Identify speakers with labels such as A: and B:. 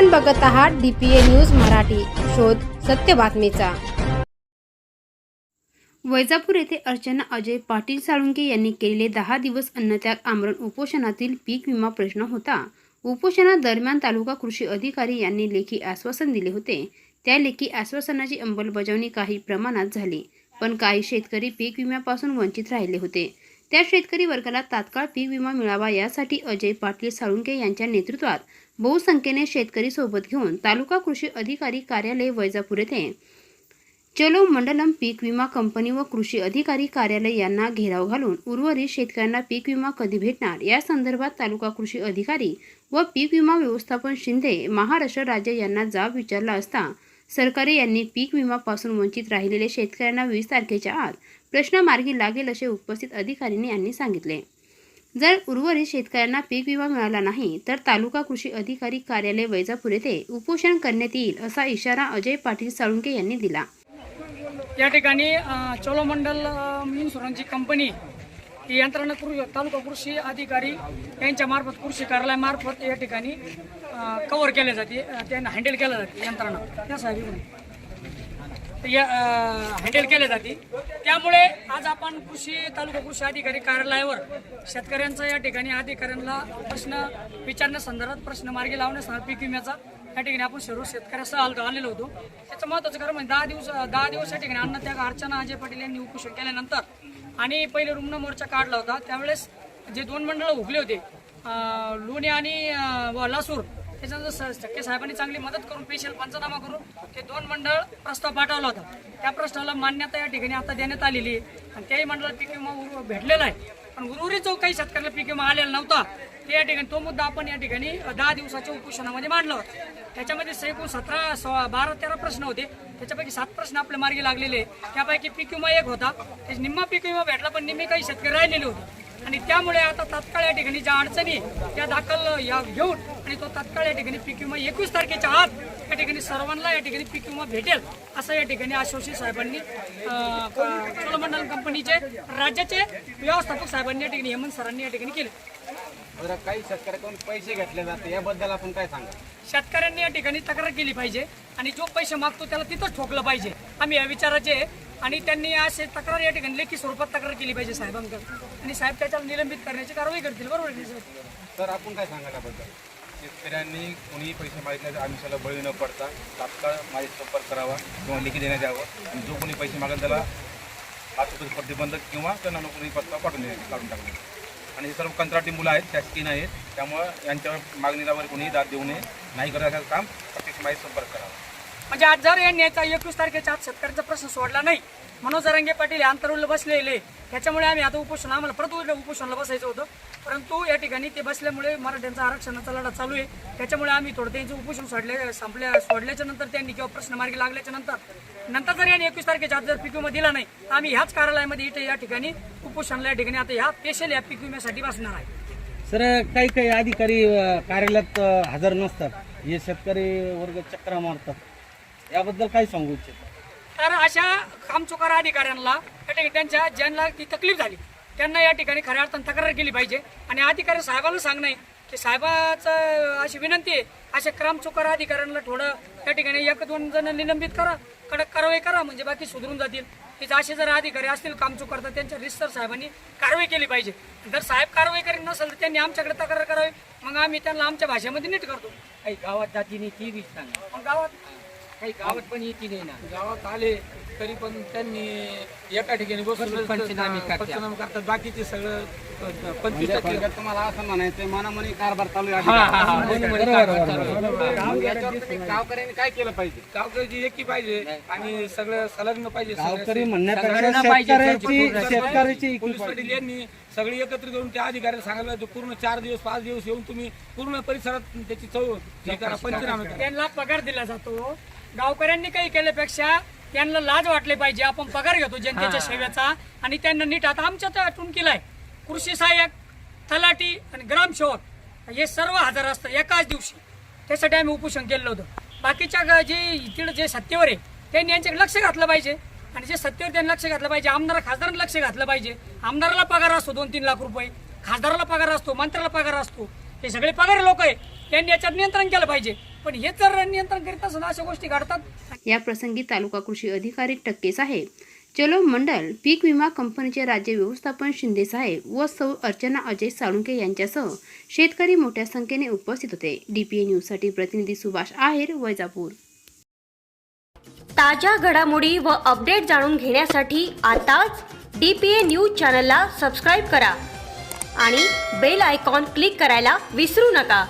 A: आपण बघत आहात डीपीए न्यूज मराठी. शोध सत्य बातमीचा. वैजापूर येथे अर्चना अजय पाटील साळुंके यांनी केलेले दहा दिवस अन्नत्याग आमरण उपोषणातील पीक विमा प्रश्न होता. उपोषणादरम्यान तालुका कृषी अधिकारी यांनी लेखी आश्वासन दिले होते. त्या लेखी आश्वासनाची अंमलबजावणी काही प्रमाणात झाली पण काही शेतकरी पीक विम्यापासून वंचित राहिले होते. त्या शेतकरी वर्गाला तात्काळ पीक विमा मिळावा यासाठी अजय पाटील साळुंके यांच्या नेतृत्वात बहुसंख्येने शेतकरी सोबत घेऊन तालुका कृषी अधिकारी कार्यालय वैजापूर येथे चलो मंडलम पीक विमा कंपनी व कृषी अधिकारी कार्यालय यांना घेराव घालून उर्वरित शेतकऱ्यांना पीक विमा कधी भेटणार? या संदर्भात तालुका कृषी अधिकारी व पीक विमा व्यवस्थापन शिंदे महाराष्ट्र राज्य यांना जाब विचारला असता सरकारी यांनी पीक विमापासून वंचित राहिलेल्या शेतकऱ्यांना वीस तारखेच्या आत प्रश्न मार्गी लागेल असे उपस्थित अधिकाऱ्यांनी यांनी सांगितले. जर उर्वरित शेतकऱ्यांना पीक विमा मिळाला नाही तर तालुका कृषी अधिकारी कार्यालय वैजापूर येथे उपोषण करण्यात येईल असा इशारा अजय पाटील साळुंके यांनी दिला.
B: या ठिकाणी चोलोमंडल इन्शुरन्सची कंपनी ही यंत्रणा कृषी तालुका कृषी अधिकारी यांच्या मार्फत कृषी कार्यालयामार्फत या ठिकाणी कव्हर केले जाते त्यांना हँडल केलं जाते यंत्रणा. त्या साहेब हँडल केले जाते. त्यामुळे आज आपण कृषी तालुका कृषी अधिकारी कार्यालयावर शेतकऱ्यांचा या ठिकाणी अधिकाऱ्यांना प्रश्न विचारण्यासंदर्भात प्रश्न मार्गी लावण्यासंदर्भात पीक विम्याचा या ठिकाणी आपण सर्व शेतकऱ्यासह आलो आलेलो होतो. त्याचं महत्वाचं कारण म्हणजे दहा दिवस दहा दिवस या ठिकाणी अन्न त्या अर्चना अजय पाटील यांनी उपोषण केल्यानंतर आणि पहिले रुग्ण मोर्चा काढला होता. त्यावेळेस जे दोन मंडळं उघले होते लोणी आणि लासूर त्याच्यानंतर स- टक्के साहेबांनी चांगली मदत करून पेशल पंचनामा करून ते दोन मंडळ प्रस्ताव पाठवला होता. त्या प्रस्तावाला मान्यता या ठिकाणी आता देण्यात आलेली आहे. आणि त्याही मंडळात पीक विमा उर- भेटलेला आहे. पण उर्वरित जो काही शेतकऱ्याला पीक विमा आलेला नव्हता. ते या ठिकाणी तो मुद्दा आपण या ठिकाणी दहा दिवसाच्या उपोषणामध्ये मांडला होता. त्याच्यामध्ये एकूण सतरा सोळा बारा तेरा प्रश्न होते. त्याच्यापैकी सात प्रश्न आपल्या मार्गी लागलेले त्यापैकी पीक विमा एक होता. त्याची निम्मा पीक विमा भेटला पण निम्मे काही शेतकरी राहिलेले होते. आणि त्यामुळे आता तात्काळ या ठिकाणी ज्या अडचणी त्या दाखल या घेऊन आणि तो तात्काळ या ठिकाणी पीक विमा एकवीस तारखेच्या आत या ठिकाणी सर्वांना या ठिकाणी पीक विमा भेटेल असं या ठिकाणी आश्वासित साहेबांनी चोळमंडल कंपनीचे राज्याचे व्यवस्थापक साहेबांनी या ठिकाणी हेमंत सरांनी या ठिकाणी केले
C: काही शेतकऱ्याकडून पैसे घेतले जाते याबद्दल आपण काय सांगा
B: शेतकऱ्यांनी या ठिकाणी तक्रार केली पाहिजे आणि जो पैसे मागतो त्याला तिथंच ठोकलं पाहिजे आम्ही या विचाराचे. आणि त्यांनी असे तक्रार या ठिकाणी लेखी स्वरूपात तक्रार केली पाहिजे साहेबांकडे. आणि साहेब त्याच्यावर निलंबित करण्याची कारवाई करतील. बरोबर आहे
C: तर आपण काय सांगा त्याबद्दल शेतकऱ्यांनी कोणीही पैसे मागितल्याच्या आमिषाला बळी न पडता तात्काळ माझी संपर्क करावा किंवा लेखी देण्यात यावं. आणि जो कोणी पैसे मागेल त्याला वाहतूक प्रतिबंधक किंवा त्यांना नोकरी पत्ता पाठवून द्यायचे काढून टाकणे आणि हे सर्व कंत्राटी मुलं आहेत शासकीय आहेत त्यामुळं यांच्यावर मागणीला वगैरे कोणीही दाद देऊ नये. नाही करायचं काम प्रत्यक्ष माझी संपर्क करावा.
B: म्हणजे आज जर यांनी याचा एकवीस तारखेच्या आत शेतकऱ्यांचा प्रश्न सोडला नाही मनोज रंगे पाटील हे आंतरवलं बसलेले त्याच्यामुळे आम्ही आता उपोषण आम्हाला परत उपोषणाला बसायचं होतं. परंतु या ठिकाणी ते बसल्यामुळे मराठ्यांचा आरक्षणाचा लढा चालू आहे. त्याच्यामुळे आम्ही थोडं त्यांचं उपोषण सोडले संपल्या सोडल्याच्या नंतर त्यांनी किंवा प्रश्न मार्गी लागल्याच्या नंतर नंतर जर यांनी एकवीस तारखेच्या आज जर पिक विमा दिला नाही तर आम्ही ह्याच कार्यालयामध्ये इथे या ठिकाणी उपोषणाला या ठिकाणी आता ह्या स्पेशल या पिक विम्यासाठी बसणार आहे.
D: सर काही काही अधिकारी कार्यालयात हजर नसतात. हे शेतकरी वर्ग चक्रा मारतात. याबद्दल काय सांगू इच्छित?
B: तर अशा कामचुकार अधिकाऱ्यांना त्यांच्या ज्यांना ती तकलीफ झाली त्यांना या ठिकाणी खऱ्या अर्थानं तक्रार केली पाहिजे. आणि अधिकारी साहेबांना सांगणं की साहेबाचं अशी विनंती आहे अशा कामचुकार अधिकाऱ्यांना थोडं या ठिकाणी एक दोन जण निलंबित करा कडक कारवाई करा म्हणजे बाकी सुधरून जातील. की असे जर अधिकारी असतील कामचुकार तर त्यांच्या रिस्तर साहेबांनी कारवाई केली पाहिजे. जर साहेब कारवाई करीत नसेल तर त्यांनी आमच्याकडे तक्रार करावी. मग आम्ही त्यांना आमच्या भाषेमध्ये नीट करतो.
E: काही गावात जाती नाही ती बी सांगा.
B: मग गावात
E: काही गावात पण येते नाही ना.
F: गावात आले तरी पण त्यांनी एका ठिकाणी बसून
E: पंचनामे करतात.
F: पंचनामे करतात. बाकीचे सगळं पंचवीस
C: म्हणजे
F: टक्के.
C: थोडक्यात तुम्हाला असं म्हणायचं मनामनी कारभार चालू आहे.
E: हा हा
C: अधिकाऱ्यांचा.
E: हा म्हणे- म्हणे कारभार चालू आहे.
C: मग याच्यावर तुम्ही गावकऱ्यांनी काय केलं पाहिजे?
F: गावकऱ्याची एकी पाहिजे आणि सगळं संलग्न पाहिजे
D: गावकरी म्हणण्यापेक्षा
E: सगळ्यांना पाहिजे,
D: शेतकऱ्याची
E: पूर्ण
D: शेतकऱ्याची एकी
F: पोलीस पाटील यांनी सगळे एकत्रित येऊन त्या अधिकाऱ्याला सांगायला पाहिजे, पूर्ण चार दिवस पाच दिवस येऊन तुम्ही पूर्ण परिसरात त्याची चव हे करा पंचनामे करा.
B: त्यांना पगार दिला जातो. गावकऱ्यांनी काही केल्यापेक्षा त्यांना लाज वाटले पाहिजे. आपण पगार घेतो जनतेच्या सेवेचा आणि त्यांना नीट आता आमच्या टुनकीला आहे कृषी सहाय्यक तलाठी आणि ग्रामसेवक हे सर्व हजर असतं एकाच दिवशी. त्यासाठी आम्ही उपोषण केलं होतं. बाकीच्या जे इकडे जे सत्तेवर आहे त्यांनी यांच्याकडे लक्ष घातलं पाहिजे. आणि जे सत्तेवर त्यांनी लक्ष घातलं पाहिजे आमदार खासदारांनी लक्ष घातलं पाहिजे. आमदाराला पगार असतो दोन तीन लाख रुपये खासदाराला पगार असतो मंत्र्याला पगार असतो. हे सगळे पगार लोक आहे त्यांनी याच्यात नियंत्रण केलं पाहिजे. पण हे जर नियंत्रण करीत असून अशा गोष्टी घडतात?
A: या प्रसंगी तालुका कृषी अधिकारी टक्के साहेब. चलो मंडल पीक विमा कंपनीचे राज्य व्यवस्थापन शिंदे साहेब व सौ अर्चना अजय साळुंके यांच्यासह शेतकरी मोठ्या संख्येने उपस्थित होते. डीपीए न्यूजसाठी प्रतिनिधी सुभाष आहेर वैजापूर.
G: ताज्या घडामोडी व अपडेट जाणून घेण्यासाठी आताच डी पी ए न्यूज चॅनलला सबस्क्राईब करा आणि बेल आयकॉन क्लिक करायला विसरू नका.